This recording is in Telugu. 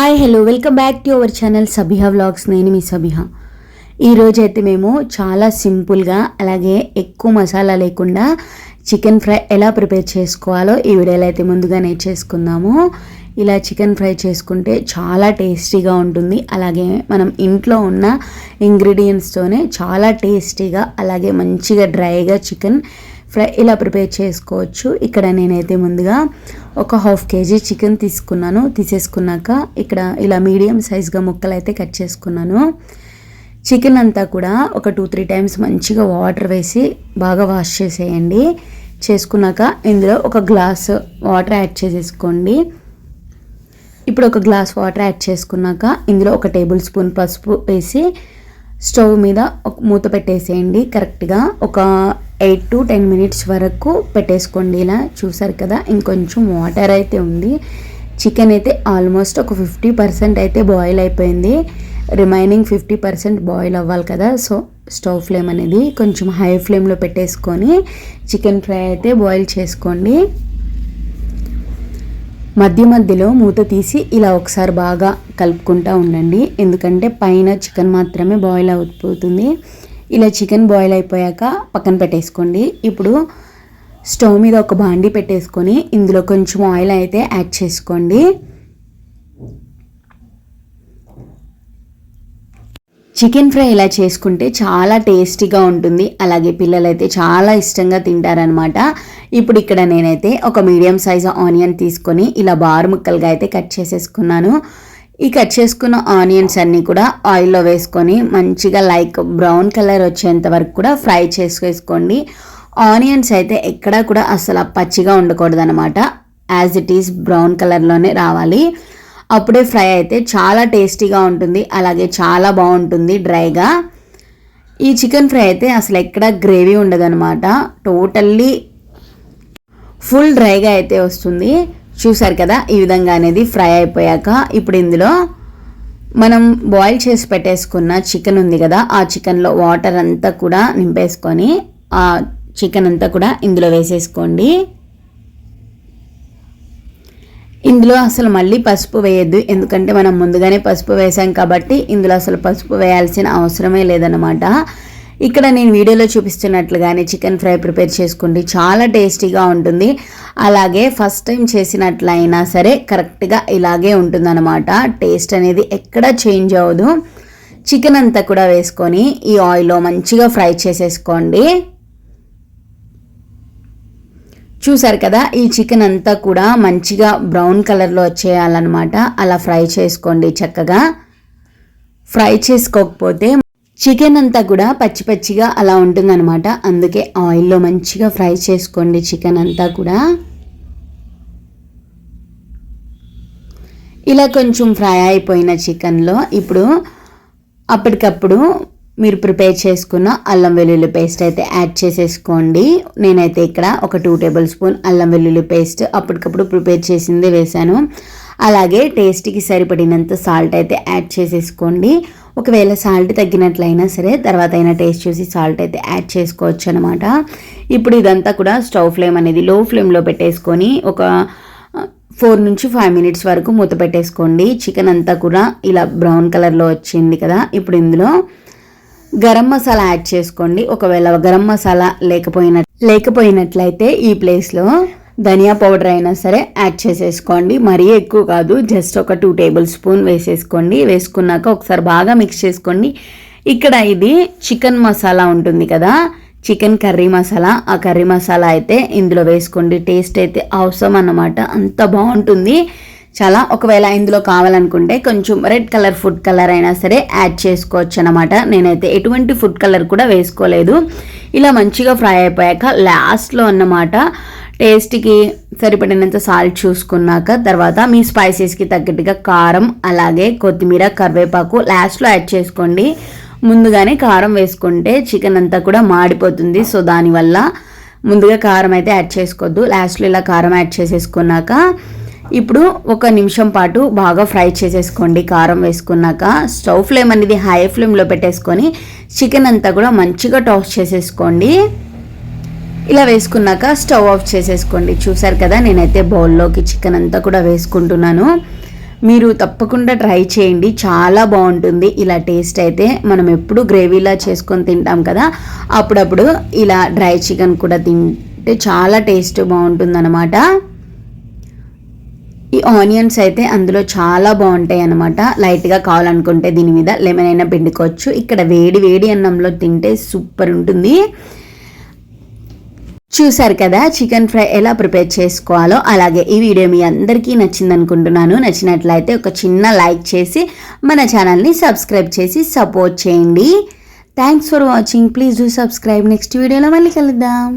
Hi hello welcome back to our channel Sabiha vlogs నేను మీ సబిహా ఈరోజైతే మేము చాలా సింపుల్గా అలాగే ఎక్కువ మసాలా లేకుండా చికెన్ ఫ్రై ఎలా ప్రిపేర్ చేసుకోవాలో ఈ వీడియోలో అయితే ముందుగా నేర్చేసుకుందాము ఇలా చికెన్ ఫ్రై చేసుకుంటే చాలా టేస్టీగా ఉంటుంది. అలాగే మనం ఇంట్లో ఉన్న ఇంగ్రీడియంట్స్తోనే చాలా టేస్టీగా అలాగే మంచిగా డ్రైగా చికెన్ ఫ్రై ఇలా ప్రిపేర్ చేసుకోవచ్చు. ఇక్కడ నేనైతే ముందుగా ఒక హాఫ్ కేజీ చికెన్ తీసుకున్నాను. తీసేసుకున్నాక ఇక్కడ ఇలా మీడియం సైజ్గా ముక్కలు అయితే కట్ చేసుకున్నాను. చికెన్ అంతా కూడా ఒక టూ త్రీ టైమ్స్ మంచిగా వాటర్ వేసి బాగా వాష్ చేసేయండి. చేసుకున్నాక ఇందులో ఒక గ్లాస్ వాటర్ యాడ్ చేసేసుకోండి. ఇప్పుడు ఒక గ్లాస్ వాటర్ యాడ్ చేసుకున్నాక ఇందులో ఒక టేబుల్ స్పూన్ పసుపు వేసి స్టవ్ మీద ఒక మూత పెట్టేసేయండి. కరెక్ట్గా ఒక ఎయిట్ టు టెన్ మినిట్స్ వరకు పెట్టేసుకోండి. ఇలా చూసారు కదా ఇంకొంచెం వాటర్ అయితే ఉంది. చికెన్ అయితే ఆల్మోస్ట్ ఒక ఫిఫ్టీ పర్సెంట్ అయితే బాయిల్ అయిపోయింది. రిమైనింగ్ ఫిఫ్టీ పర్సెంట్ బాయిల్ అవ్వాలి కదా సో స్టవ్ ఫ్లేమ్ అనేది కొంచెం హై ఫ్లేమ్లో పెట్టేసుకొని చికెన్ ఫ్రై అయితే బాయిల్ చేసుకోండి. మధ్య మధ్యలో మూత తీసి ఇలా ఒకసారి బాగా కలుపుకుంటూ ఉండండి. ఎందుకంటే పైన చికెన్ మాత్రమే బాయిల్ అయిపోతుంది. ఇలా చికెన్ బాయిల్ అయిపోయాక పక్కన పెట్టేసుకోండి. ఇప్పుడు స్టవ్ మీద ఒక బాండి పెట్టేసుకొని ఇందులో కొంచెం ఆయిల్ అయితే యాడ్ చేసుకోండి. చికెన్ ఫ్రై ఇలా చేసుకుంటే చాలా టేస్టీగా ఉంటుంది. అలాగే పిల్లలైతే చాలా ఇష్టంగా తింటారనమాట ఇప్పుడు ఇక్కడ నేనైతే ఒక మీడియం సైజ్ ఆనియన్ తీసుకొని ఇలా బారు ముక్కలుగా అయితే కట్ చేసేసుకున్నాను. ఈ కట్ చేసుకున్న ఆనియన్స్ అన్నీ కూడా ఆయిల్లో వేసుకొని మంచిగా లైక్ బ్రౌన్ కలర్ వచ్చేంత వరకు కూడా ఫ్రై చేసుకేసుకోండి. ఆనియన్స్ అయితే ఎక్కడా కూడా అసలు పచ్చిగా ఉండకూడదు అనమాట యాజ్ ఇట్ ఈస్ బ్రౌన్ కలర్లోనే రావాలి. అప్పుడే ఫ్రై అయితే చాలా టేస్టీగా ఉంటుంది. అలాగే చాలా బాగుంటుంది డ్రైగా. ఈ చికెన్ ఫ్రై అయితే అసలు ఎక్కడ గ్రేవీ ఉండదనమాట టోటల్లీ ఫుల్ డ్రైగా అయితే వస్తుంది. చూసారు కదా? ఈ విధంగా అనేది ఫ్రై అయిపోయాక ఇప్పుడు ఇందులో మనం బాయిల్ చేసి పెట్టేసుకున్న చికెన్ ఉంది కదా ఆ చికెన్లో వాటర్ అంతా కూడా నింపేసుకొని ఆ చికెన్ అంతా కూడా ఇందులో వేసేసుకోండి. ఇందులో అసలు మళ్ళీ పసుపు వేయద్దు ఎందుకంటే మనం ముందుగానే పసుపు వేసాం కాబట్టి ఇందులో అసలు పసుపు వేయాల్సిన అవసరమే లేదనమాట ఇక్కడ నేను వీడియోలో చూపిస్తున్నట్లుగానే చికెన్ ఫ్రై ప్రిపేర్ చేసుకోండి చాలా టేస్టీగా ఉంటుంది. అలాగే ఫస్ట్ టైం చేసినట్లయినా సరే కరెక్ట్గా ఇలాగే ఉంటుందన్నమాట. టేస్ట్ అనేది ఎక్కడ చేంజ్ అవ్వదు. చికెన్ అంతా కూడా వేసుకొని ఈ ఆయిల్లో మంచిగా ఫ్రై చేసేసుకోండి. చూసారు కదా ఈ చికెన్ అంతా కూడా మంచిగా బ్రౌన్ కలర్లో వచ్చేయాలన్నమాట. అలా ఫ్రై చేసుకోండి చక్కగా. ఫ్రై చేసుకోకపోతే చికెన్ అంతా కూడా పచ్చి పచ్చిగా అలా ఉంటుందన్నమాట. అందుకే ఆయిల్లో మంచిగా ఫ్రై చేసుకోండి చికెన్ అంతా కూడా. ఇలా కొంచెం ఫ్రై అయిపోయిన చికెన్లో ఇప్పుడు అప్పటికప్పుడు మీరు ప్రిపేర్ చేసుకున్న అల్లం వెల్లుల్లి పేస్ట్ అయితే యాడ్ చేసేసుకోండి. నేనైతే ఇక్కడ ఒక టూ టేబుల్ స్పూన్ అల్లం వెల్లుల్లి పేస్ట్ అప్పటికప్పుడు ప్రిపేర్ చేసిందే వేశాను. అలాగే టేస్ట్కి సరిపడినంత సాల్ట్ అయితే యాడ్ చేసేసుకోండి. ఒకవేళ సాల్ట్ తగ్గినట్లయినా సరే తర్వాత అయినా టేస్ట్ చూసి సాల్ట్ అయితే యాడ్ చేసుకోవచ్చు అనమాట ఇప్పుడు ఇదంతా కూడా స్టవ్ ఫ్లేమ్ అనేది లో ఫ్లేమ్లో పెట్టేసుకొని ఒక ఫోర్ నుంచి ఫైవ్ మినిట్స్ వరకు మూత పెట్టేసుకోండి. చికెన్ అంతా కూడా ఇలా బ్రౌన్ కలర్లో వచ్చింది కదా ఇప్పుడు ఇందులో గరం మసాలా యాడ్ చేసుకోండి. ఒకవేళ గరం మసాలా లేకపోయిన లేకపోయినట్లయితే ఈ ప్లేస్లో ధనియా పౌడర్ అయినా సరే యాడ్ చేసేసుకోండి. మరీ ఎక్కువ కాదు జస్ట్ ఒక టూ టేబుల్ స్పూన్ వేసేసుకోండి. వేసుకున్నాక ఒకసారి బాగా మిక్స్ చేసుకోండి. ఇక్కడ ఇది చికెన్ మసాలా ఉంటుంది కదా చికెన్ కర్రీ మసాలా. ఆ కర్రీ మసాలా అయితే ఇందులో వేసుకోండి. టేస్ట్ అయితే అవసరం అన్నమాట. అంత బాగుంటుంది. చాలా ఒకవేళ ఇందులో కావాలనుకుంటే కొంచెం రెడ్ కలర్ ఫుడ్ కలర్ అయినా సరే యాడ్ చేసుకోవచ్చు అనమాట నేనైతే ఎటువంటి ఫుడ్ కలర్ కూడా వేసుకోలేదు. ఇలా మంచిగా ఫ్రై అయిపోయాక లాస్ట్లో అన్నమాట టేస్ట్కి సరిపడినంత సాల్ట్ చూసుకున్నాక తర్వాత మీ స్పైసెస్కి తగ్గట్టుగా కారం అలాగే కొత్తిమీర కరివేపాకు లాస్ట్లో యాడ్ చేసుకోండి. ముందుగానే కారం వేసుకుంటే చికెన్ అంతా కూడా మాడిపోతుంది. సో దానివల్ల ముందుగా కారం అయితే యాడ్ చేసుకోవద్దు. లాస్ట్లో ఇలా కారం యాడ్ చేసేసుకున్నాక ఇప్పుడు ఒక నిమిషం పాటు బాగా ఫ్రై చేసేసుకోండి కారం వేసుకున్నాక. స్టవ్ ఫ్లేమ్ అనేది హై ఫ్లేమ్లో పెట్టేసుకొని చికెన్ అంతా కూడా మంచిగా టాస్ చేసేసుకోండి. ఇలా వేసుకున్నాక స్టవ్ ఆఫ్ చేసేసుకోండి. చూసారు కదా నేనైతే బౌల్లోకి చికెన్ అంతా కూడా వేసుకుంటున్నాను. మీరు తప్పకుండా ట్రై చేయండి. చాలా బాగుంటుంది. ఇలా టేస్ట్ అయితే మనం ఎప్పుడు గ్రేవీలా చేసుకొని తింటాం కదా అప్పుడప్పుడు ఇలా డ్రై చికెన్ కూడా తింటే చాలా టేస్ట్ బాగుంటుంది ఈ ఆనియన్స్ అయితే అందులో చాలా బాగుంటాయి అనమాట లైట్గా కావాలనుకుంటే దీని మీద లెమన్ అయినా పిండుకోవచ్చు. ఇక్కడ వేడి వేడి అన్నంలో తింటే సూపర్ ఉంటుంది. చూశారు కదా చికెన్ ఫ్రై ఎలా ప్రిపేర్ చేసుకోవాలో. అలాగే ఈ వీడియో మీ అందరికీ నచ్చింది అనుకుంటున్నాను నచ్చినట్లయితే ఒక చిన్న లైక్ చేసి మన ఛానల్ని సబ్స్క్రైబ్ చేసి సపోర్ట్ చేయండి. Thanks for watching please do subscribe next వీడియోలో మళ్ళీ కలుద్దాం.